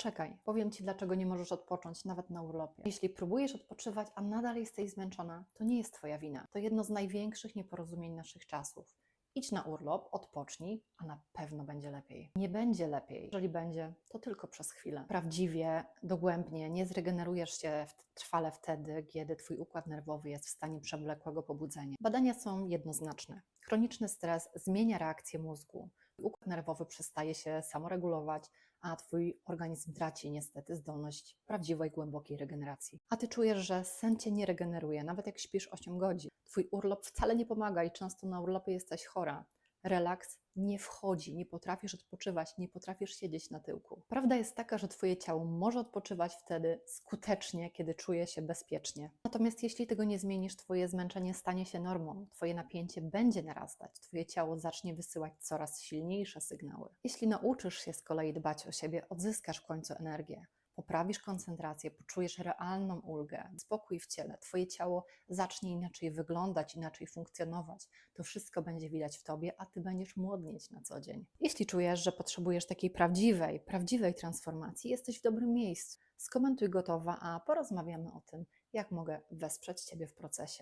poczekaj, powiem Ci, dlaczego nie możesz odpocząć nawet na urlopie. Jeśli próbujesz odpoczywać, a nadal jesteś zmęczona, to nie jest Twoja wina. To jedno z największych nieporozumień naszych czasów. Idź na urlop, odpocznij, a na pewno będzie lepiej. Nie będzie lepiej. Jeżeli będzie, to tylko przez chwilę. Prawdziwie, dogłębnie nie zregenerujesz się trwale wtedy, kiedy Twój układ nerwowy jest w stanie przewlekłego pobudzenia. Badania są jednoznaczne. Chroniczny stres zmienia reakcję mózgu. Układ nerwowy przestaje się samoregulować, a Twój organizm traci niestety zdolność prawdziwej, głębokiej regeneracji. A Ty czujesz, że sen Cię nie regeneruje, nawet jak śpisz 8 godzin. Twój urlop wcale nie pomaga i często na urlopie jesteś chora. Relaks nie wchodzi, nie potrafisz odpoczywać, nie potrafisz siedzieć na tyłku. Prawda jest taka, że Twoje ciało może odpoczywać wtedy skutecznie, kiedy czuje się bezpiecznie. Natomiast jeśli tego nie zmienisz, Twoje zmęczenie stanie się normą, Twoje napięcie będzie narastać, Twoje ciało zacznie wysyłać coraz silniejsze sygnały. Jeśli nauczysz się z kolei dbać o siebie, odzyskasz w końcu energię. Poprawisz koncentrację, poczujesz realną ulgę, spokój w ciele, Twoje ciało zacznie inaczej wyglądać, inaczej funkcjonować. To wszystko będzie widać w Tobie, a Ty będziesz młodnieć na co dzień. Jeśli czujesz, że potrzebujesz takiej prawdziwej, prawdziwej transformacji, jesteś w dobrym miejscu. Skomentuj gotowa, a porozmawiamy o tym, jak mogę wesprzeć Ciebie w procesie.